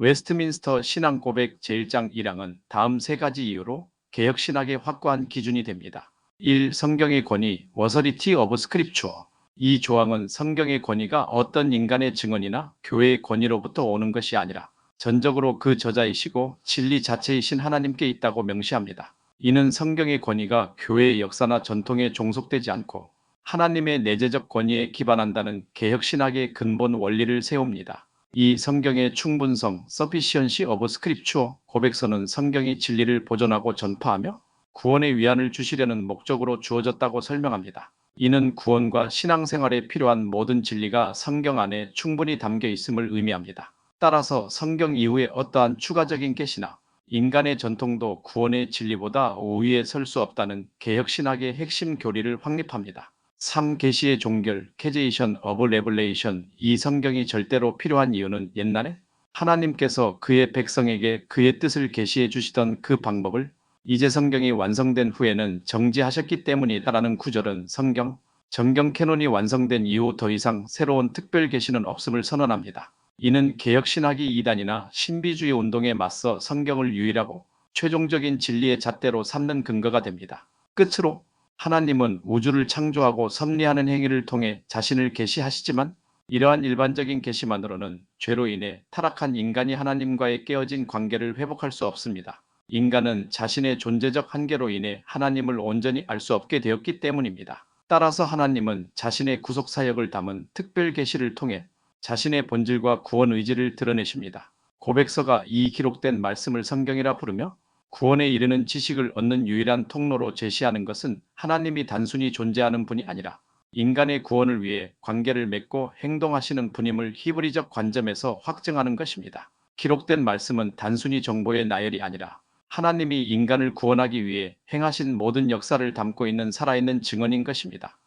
웨스트민스터 신앙 고백 제1장 1항은 다음 세 가지 이유로 개혁 신학의 확고한 기준이 됩니다. 1. 성경의 권위, 워서리티 오브 스크립추어. 이 조항은 성경의 권위가 어떤 인간의 증언이나 교회의 권위로부터 오는 것이 아니라 전적으로 그 저자이시고 진리 자체이신 하나님께 있다고 명시합니다. 이는 성경의 권위가 교회의 역사나 전통에 종속되지 않고 하나님의 내재적 권위에 기반한다는 개혁신학의 근본 원리를 세웁니다. 이 성경의 충분성, sufficiency of scripture 고백서는 성경이 진리를 보존하고 전파하며 구원의 위안을 주시려는 목적으로 주어졌다고 설명합니다. 이는 구원과 신앙생활에 필요한 모든 진리가 성경 안에 충분히 담겨 있음을 의미합니다. 따라서 성경 이후에 어떠한 추가적인 계시나 인간의 전통도 구원의 진리보다 우위에 설 수 없다는 개혁신학의 핵심 교리를 확립합니다. 3. 계시의 종결, 캐제이션 어브 레블레이션 이 성경이 절대로 필요한 이유는 옛날에 하나님께서 그의 백성에게 그의 뜻을 계시해 주시던 그 방법을 이제 성경이 완성된 후에는 정지하셨기 때문이다라는 구절은 성경, 정경 캐논이 완성된 이후 더 이상 새로운 특별 계시는 없음을 선언합니다. 이는 개혁신학이 이단이나 신비주의 운동에 맞서 성경을 유일하고 최종적인 진리의 잣대로 삼는 근거가 됩니다. 끝으로 하나님은 우주를 창조하고 섭리하는 행위를 통해 자신을 계시하시지만 이러한 일반적인 계시만으로는 죄로 인해 타락한 인간이 하나님과의 깨어진 관계를 회복할 수 없습니다. 인간은 자신의 존재적 한계로 인해 하나님을 온전히 알 수 없게 되었기 때문입니다. 따라서 하나님은 자신의 구속 사역을 담은 특별 계시를 통해 자신의 본질과 구원 의지를 드러내십니다. 고백서가 이 기록된 말씀을 성경이라 부르며 구원에 이르는 지식을 얻는 유일한 통로로 제시하는 것은 하나님이 단순히 존재하는 분이 아니라 인간의 구원을 위해 관계를 맺고 행동하시는 분임을 히브리적 관점에서 확증하는 것입니다. 기록된 말씀은 단순히 정보의 나열이 아니라 하나님이 인간을 구원하기 위해 행하신 모든 역사를 담고 있는 살아있는 증언인 것입니다.